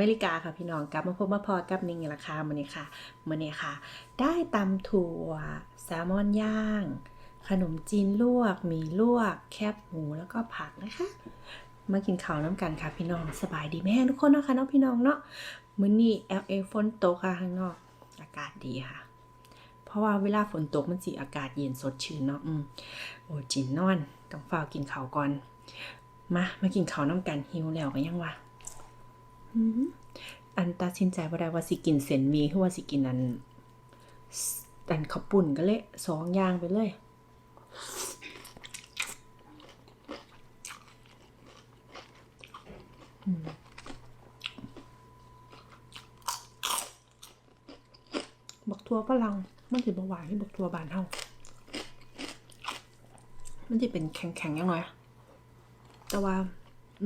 เมริกาค่ะพี่น้องกลับมาพบมาพอกับนิงราคามื้อนี้ค่ะมื้อนี้ค่ะ ได้ตำถั่วแซลมอนย่าง ขนมจีนลวกหมี่ลวก แคบหมูแล้วก็ผักนะคะ มากินข้าวน้ำกันค่ะพี่น้องสบายดีแม่ทุกคนเนาะค่ะเน้องพี่น้องเนาะมื้อนี้ LA ฝนตกค่ะข้างนอก อากาศดีค่ะ เพราะว่าเวลาฝนตกมันสิอากาศเย็นสดชื่นเนาะอืมโอ้จินนอนต้องฝ้าวกินข้าวก่อนมามากินข้าวน้ำกันหิวแล้วกันยังวะ อันตัดสินใจว่าได้ว่าสิกินเส้นมีหรือว่าสิกินอันอันข้าวปุ่นก็เลยสองอย่างไปเลยบักทัวฝรั่งมันสิบหวานที่บักทัวบานเฮามันจะเป็นแข็งๆยังไงแต่ว่า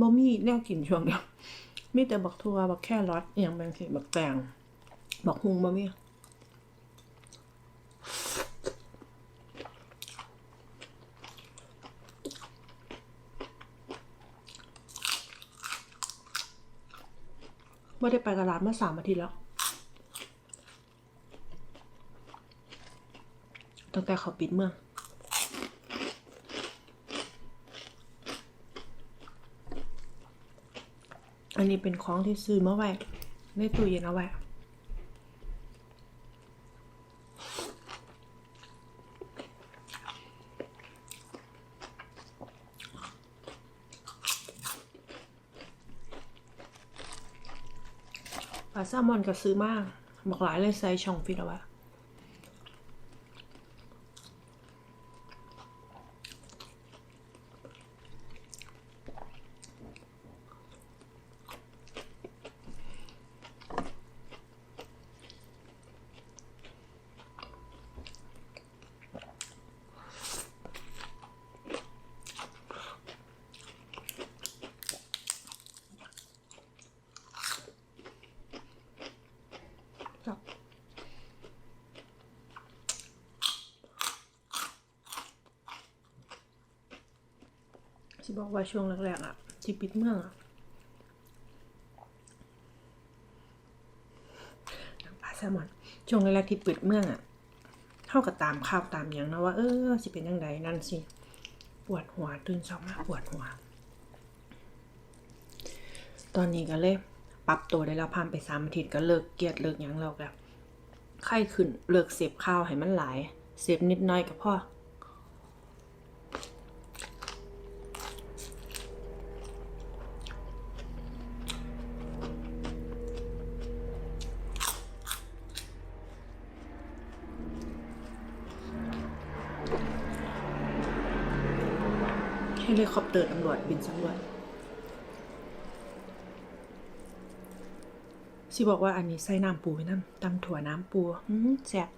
บ่มีแนวกินช่วงเดียว มีแต่บักทัวบักแค่รอทอย่างบางทีบักแตงบักฮุงบ่มีไม่ได้ไปตลาดมาสามอาทิตย์แล้ว ตั้งแต่เขาปิดเมือง อันนี้เป็นของที่ซื้อมาไว้ในตู้เย็นเอาไว้ปลาแซลมอนก็ซื้อมากบอกหลายเลยใส่ช่องฟิตเอาไว้ ครับสิบอกว่าช่วงแรกๆอะที่ปิดเมืองอะน้ำปลาแซลมอนช่วงแรกๆที่ปิดเมืองอะเท่ากับตามข่าวตามอย่างนะว่า เออสิเป็นยังไงนั่นสิ ปวดหัวตื่นเช้ามาปวดหัว ตอนนี้ก็เลย ปรับตัวได้แล้วผ่านไปสามอาทิตย์ก็เลิกเกียดเลิกยังแล้วแบบไข้ขึ้นเลิกเสพข้าวให้มันหลาย เสพนิดน้อยก็พอเฮลิคอปเตอร์ตำรวจบินสำรวจ สิบอกว่าอันนี้ใส่น้ำปูไปน้ำตำถั่วน้ำปูอืมแซ่บ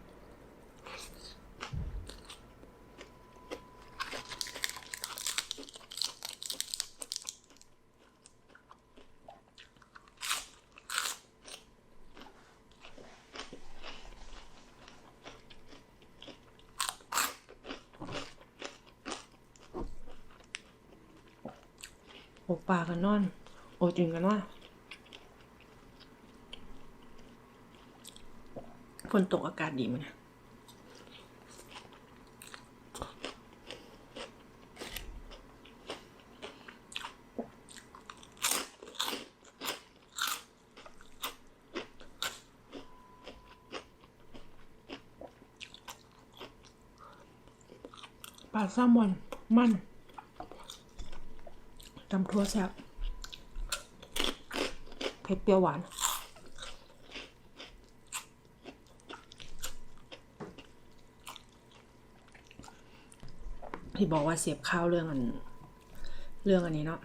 โอปลากันนอน โอจินกันนอ ฝนตกอากาศดีมั้ยปลาแซลมอนมันตำทั่วแซ่บเผ็ดเปรี้ยวหวาน ที่บอกว่าเสียบข้าวเรื่องอันเรื่องอันนี้เนาะ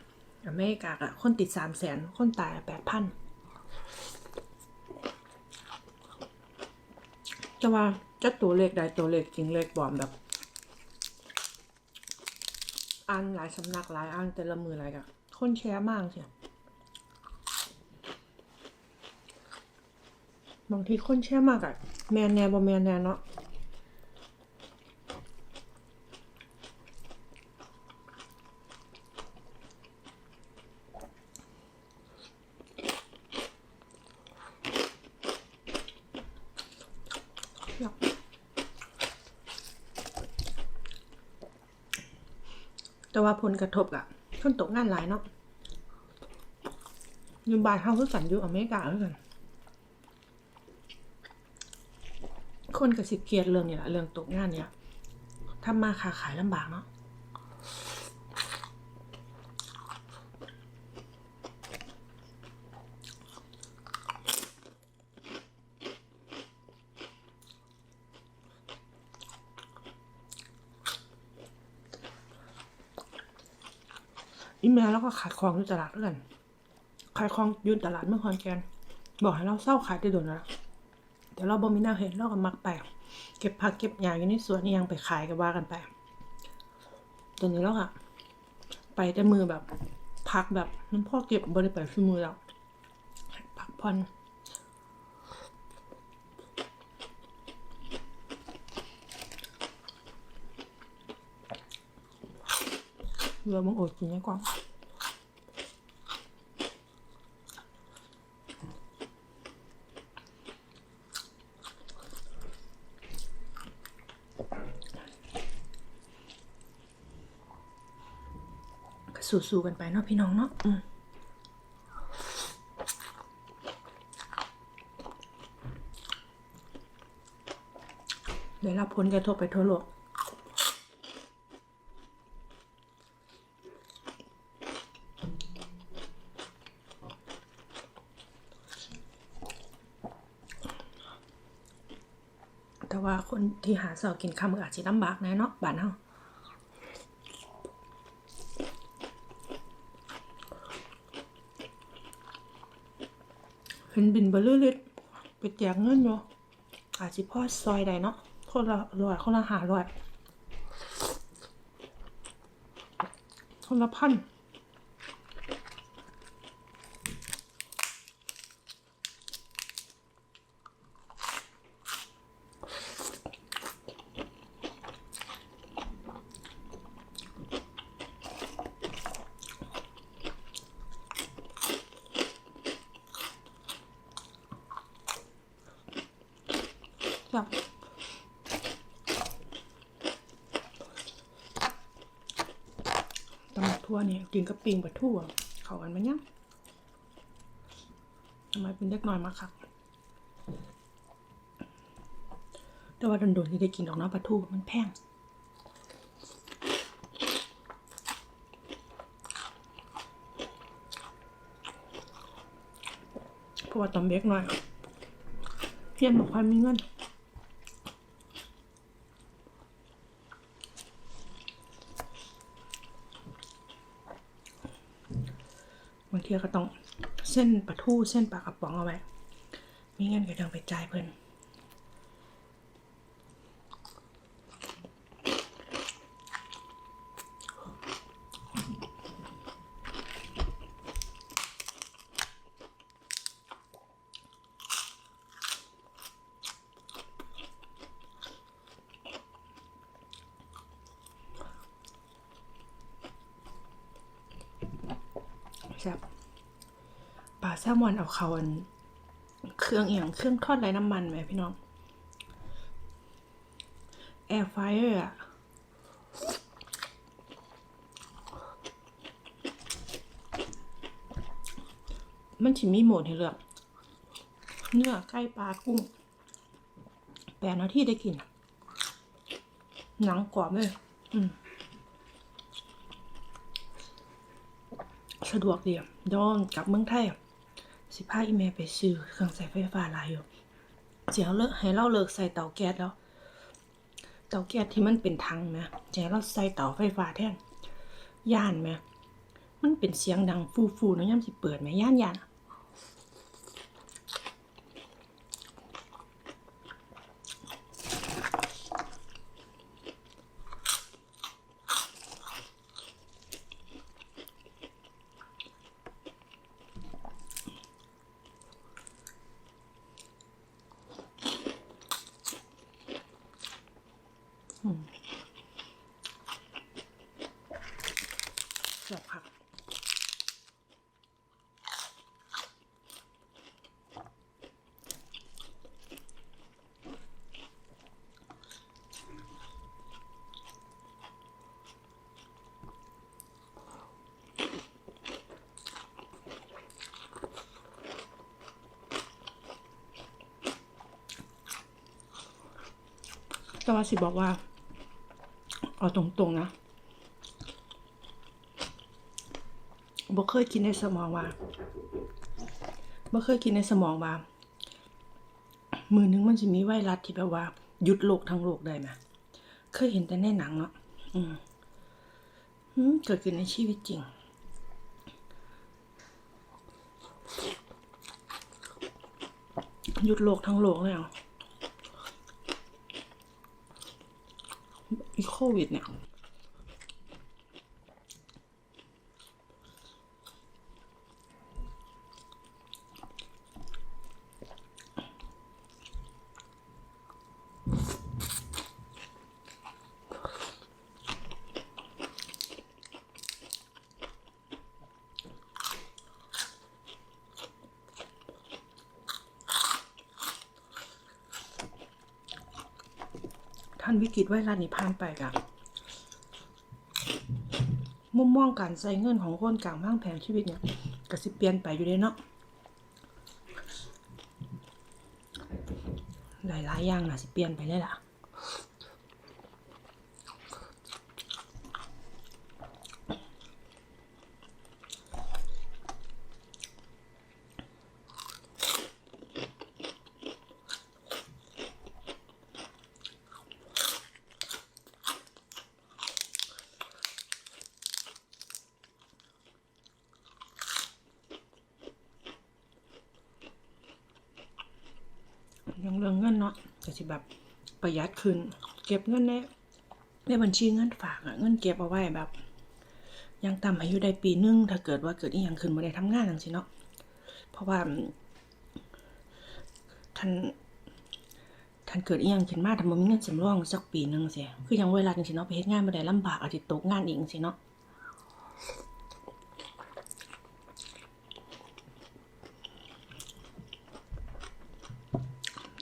อเมริกาอะคนติดสามแสนคนตายแปดพันจะว่าจะตัวเลขใดตัวเลขจริงเลขบอมแบบอ่านหลายสำนักหลายอ่านแต่ละมือหลายกะคนแชร์มากเชียบางทีคนแชร์มากอะแมนแนบ่แมนแนเนาะ แต่ว่าผลกระทบอะคนตกงานหลายเนาะยู่บ้านเฮาคือกันอยู่อเมริกาคือกัน คนก็สิเกียดเรื่องนี่แหละเรื่องตกงานเนี่ยทำมาค้าขายลำบากเนาะ อีเมลแล้วก็ขายของอยู่ตลาดด้วยกัน ขายของอยืนตลาดเมื่อคอนแกนบอกให้เราเศร้าขายได้โดนนะแต่เราบ่มีหน้าเห็นเราก็มักไปเก็บผักเก็บหญ้าอยู่ในสวนนี่ยังไปขายกันว่ากันไปตอนนี้แล้วอะไปแต่มือแบบพักแบบมันพ่อเก็บบริไปคือมือแล้วพักผ่อน เรือมังอดกินยังกว่าสู้ๆกันไปเนาะพี่น้องเนาะได้รับผลกระทบไปทั่วโลก แต่ว่า คนที่หาเสากินคำก็อาจจะลำบากแน่เนาะบ้านเฮาเห็นบินเบลอลิดไปแจกเงินอยู่อาจสิพ่อซอยใดเนาะคนละร้อยคนละหาร้อยคนละพัน จ้ะตำบักทั่วเนี่ยกินกับปิงปลาทั่ว เข้ากันไหมเนี่ยทำไมเป็นเล็กน้อยมากครับแต่ว่าโดนๆที่ได้กินดอกเน้ำปลาทูมันแพงเพราะว่าตอนเล็กน้อยเพียนบอกความมีเงิน บางทีก็ต้องเส้นปลาทูเส้นปลากระป๋องเอาไว้ มีเงินก็ต้องไปจ่ายเพิ่นแซ่บ แซลมอนเอาเขาอันเครื่องเอียงเครื่องทอดไร้น้ำมันไหมพี่น้องแอร์ไฟเออร์อะมันฉิมีโหมดให้เลือก เนื้อไก่ปลากุ้งแปดนาทีได้กิน หนังกรอบเลย อืมสะดวกดีอะเดี๋ยวกลับเมืองไทย สิพาอีเมลไปซื้อเครื่องใช้ไฟฟ้าหลายอยู่เจียวเลิกให้เราเลิกใส่เตาแก๊สแล้ว เตาแก๊สที่มันเป็นถังนะเดี๋ยเราใส่เตาไฟฟ้าแทนย่านไหมมันเป็นเสียงดังฟูฟูๆเนอะย่ำสิเปิดไหมย่านย่านอะแซ่บค่ะ แต่ว่าสิบอกว่า เอาตรงๆนะบ่เคยคิดในสมองว่าบ่เคยคิดในสมองว่า มือนึงมันจะมีไวรัสที่แบบว่าหยุดโลกทั้งโลกได้ไหมเคยเห็นแต่ในหนังเนาะอืมเกิดขึ้นในชีวิตจริงหยุดโลกทั้งโลกเลยเหรอ โควิด ท่านวิกฤตไวรัสนี้ผ่านไปกะมุมมองการใช้เงินของคนกลางวางแผนชีวิตเนี่ยก็สิเปลี่ยนไปอยู่เด้เนาะหลายๆอย่างน่ะสิเปลี่ยนไปเลยล่ะ ยังเรื่องเงินเนาะก็สิแบบประหยัดขึ้น เก็บเงินในในบัญชีเงินฝากอะเงินเก็บเอาไว้แบบ ยังต่ำอายุได้ปีนึงถ้าเกิดว่าเกิดอีหยังขึ้นบ่ได้ทำงานจังซี่เนาะเพราะว่าท่านท่านเกิดอีหยังขึ้นมาถ้าบ่มีเงินสำรองสักปีนึงเสิคือยังเวลาจังซี่เนาะไปเฮ็ดงานบ่ได้ลำบากอาจสิตกงานอีกจังซี่เนาะ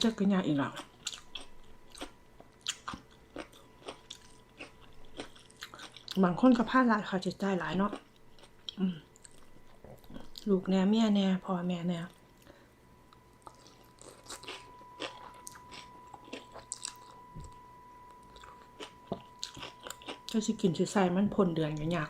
จะกินยาอีกแล้วบางคนก็พลาดหลายเขาจะใจายหลายเนาะลูกแน่เมียแน่พ่อแม่แน่ก็สิกินสิใส่มันพ่นเดือนกันยาก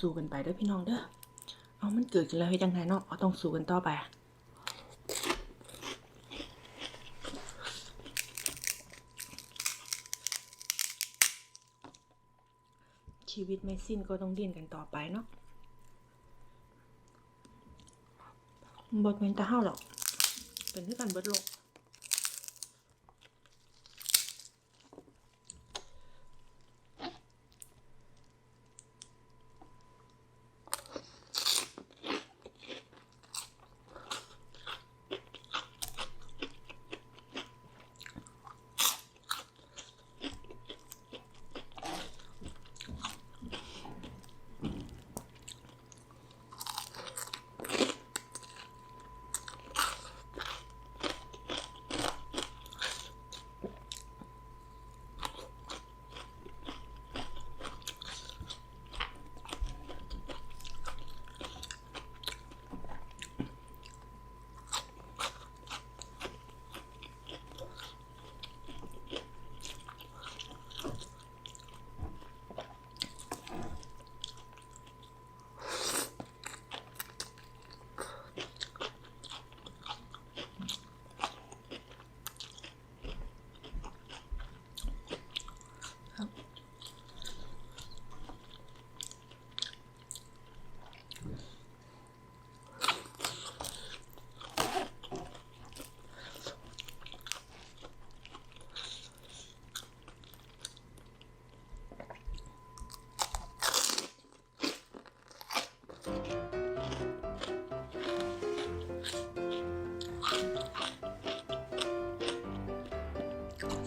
สู้ๆกันไปเด้อพี่น้องเด้อเอามันเกิดขึ้นแล้วให้จังไงเนาะเอาต้องสู้กันต่อไปชีวิตไม่สิ้นก็ต้องดิ้นกันต่อไปเนาะบทเป็นตาเฮาหรอก เป็นที่กันเบิดโลก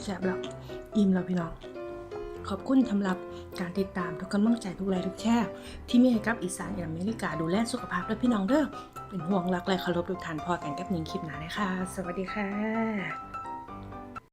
แซ่บแล้วอิ่มแล้วพี่น้อง ขอบคุณสำหรับการติดตามทุกกำลังใจทุกไลค์ทุกแชร์ที่มีให้กับอีสานอเมริกาดูแลสุขภาพและพี่น้องเด้อเป็นห่วงรักและเคารพทุกท่านพอกันกับหนิงคลิปหนาเลยค่ะ สวัสดีค่ะ